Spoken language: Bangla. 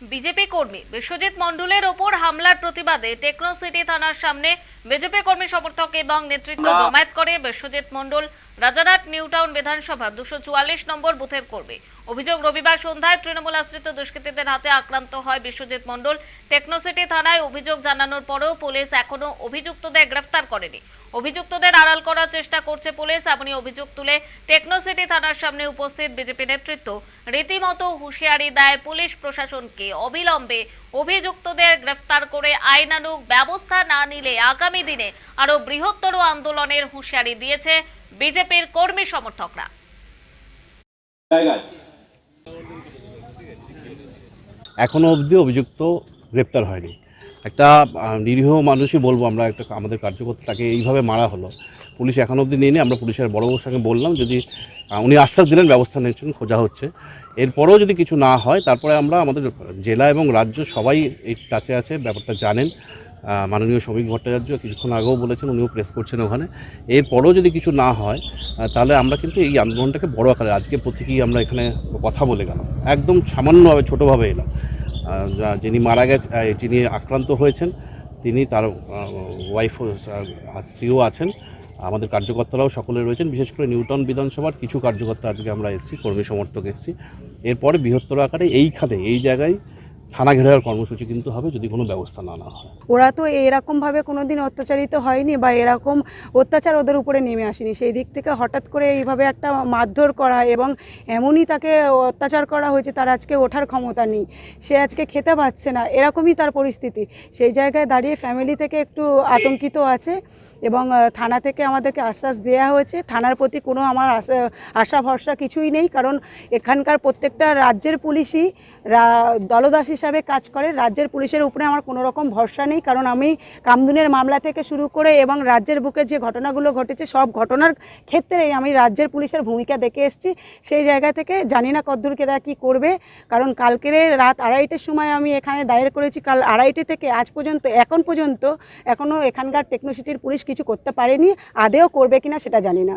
বিজেপি কর্মী বিশ্বজিৎ মন্ডলের ওপর হামলার প্রতিবাদে টেকনো সিটি থানার সামনে বিজেপি কর্মী সমর্থক এবং নেতৃত্ব জমায়েত করে বিশ্বজিৎ মণ্ডল রাজারহাট নিউটাউন বিধানসভা দুশো চুয়াল্লিশ নম্বর বুথের কর্মী। অভিযোগ, রবিবার সন্ধ্যায় তৃণমূল আশ্রিত দুষ্কৃতীদের হাতে আক্রান্ত হয় বিশ্বজিৎ মণ্ডল। টেকনোসিটি থানায় অভিযোগ জানানোর পরেও পুলিশ এখনও অভিযুক্তদের গ্রেফতার করেনি। অভিযুক্তদের আড়াল করার চেষ্টা করছে পুলিশ, এমনই অভিযোগ তুলে টেকনোসিটি থানার সামনে উপস্থিত বিজেপি নেতৃত্ব। রীতিমতো হুঁশিয়ারি দেয় পুলিশ প্রশাসনকে। অবিলম্বে অভিযুক্তদের গ্রেফতার করে আইনানুগ ব্যবস্থা না নিলে আগামী দিনে আরও বৃহত্তর আন্দোলনের হুঁশিয়ারি দিয়েছে বিজেপির কর্মী সমর্থকরা। এখনও অবধি অভিযুক্ত গ্রেপ্তার হয়নি। একটা নিরীহ মানুষই বলব আমরা একটা আমাদের কার্যকর্তা তাকে এইভাবে মারা হলো। পুলিশ এখন অবধি নিয়ে নিয়ে আমরা পুলিশের বড়বাবুর সঙ্গে বললাম যদি উনি আশ্বাস দিলেন, ব্যবস্থা নিয়েছেন, খোঁজা হচ্ছে। এরপরেও যদি কিছু না হয়, তারপরে আমরা আমাদের জেলা এবং রাজ্য সবাই এই কাছে আছে, ব্যাপারটা জানেন। মাননীয় শ্রমিক ভট্টাচার্য কিছুক্ষণ আগেও বলেছেন, উনিও প্রেস করছেন ওখানে। এরপরেও যদি কিছু না হয় তাহলে আমরা কিন্তু এই আন্দোলনটাকে বড় আকারে, আজকে প্রতীকী আমরা এখানে কথা বলে গেলাম। একদম সামান্যভাবে, ছোটোভাবে এলাম। যিনি মারা গেছে যিনি আক্রান্ত হয়েছেন, তিনি তার ওয়াইফ স্ত্রীও আছেন। আমাদের কার্যকর্তারাও সকলে রয়েছেন। বিশেষ করে নিউটন বিধানসভার কিছু কার্যকর্তা আজকে আমরা এসেছি, কর্মী সমর্থক এসেছি। এরপরে বৃহত্তর আকারে এইখানে এই জায়গায় থানা ঘেরাওয়ার কর্মসূচি কিন্তু হবে যদি কোনো ব্যবস্থা না নেওয়া হয়। ওরা তো এরকমভাবে কোনো দিন অত্যাচারিত হয়নি বা এরকম অত্যাচার ওদের উপরে নেমে আসেনি। সেই দিক থেকে হঠাৎ করে এইভাবে একটা মারধর করা এবং এমনই তাকে অত্যাচার করা হয়েছে, তার আজকে ওঠার ক্ষমতা নেই। সে আজকে খেতে পাচ্ছে না, এরকমই তার পরিস্থিতি। সেই জায়গায় দাঁড়িয়ে ফ্যামিলি থেকে একটু আতঙ্কিত আছে এবং থানা থেকে আমাদেরকে আশ্বাস দেওয়া হয়েছে। থানার প্রতি কোনো আমার আশা আশা ভরসা কিছুই নেই, কারণ এখানকার প্রত্যেকটা রাজ্যের পুলিশই দলদাস হিসাবে কাজ করে, রাজ্যের পুলিশের উপরে আমার কোনো রকম ভরসা নেই। কারণ আমি কামদুনের মামলা থেকে শুরু করে এবং রাজ্যের বুকে যে ঘটনাগুলো ঘটেছে, সব ঘটনার ক্ষেত্রেই আমি রাজ্যের পুলিশের ভূমিকা দেখে এসেছি। সেই জায়গা থেকে জানি না কদ্দূর এরা কী করবে। কারণ কালকের রাত আড়াইটের সময় আমি এখানে দায়ের করেছি। কাল আড়াইটে থেকে আজ পর্যন্ত, এখন পর্যন্ত এখনও এখানকার টেকনোসিটির পুলিশ কিছু করতে পারেনি। আদেও করবে কিনা সেটা জানি না।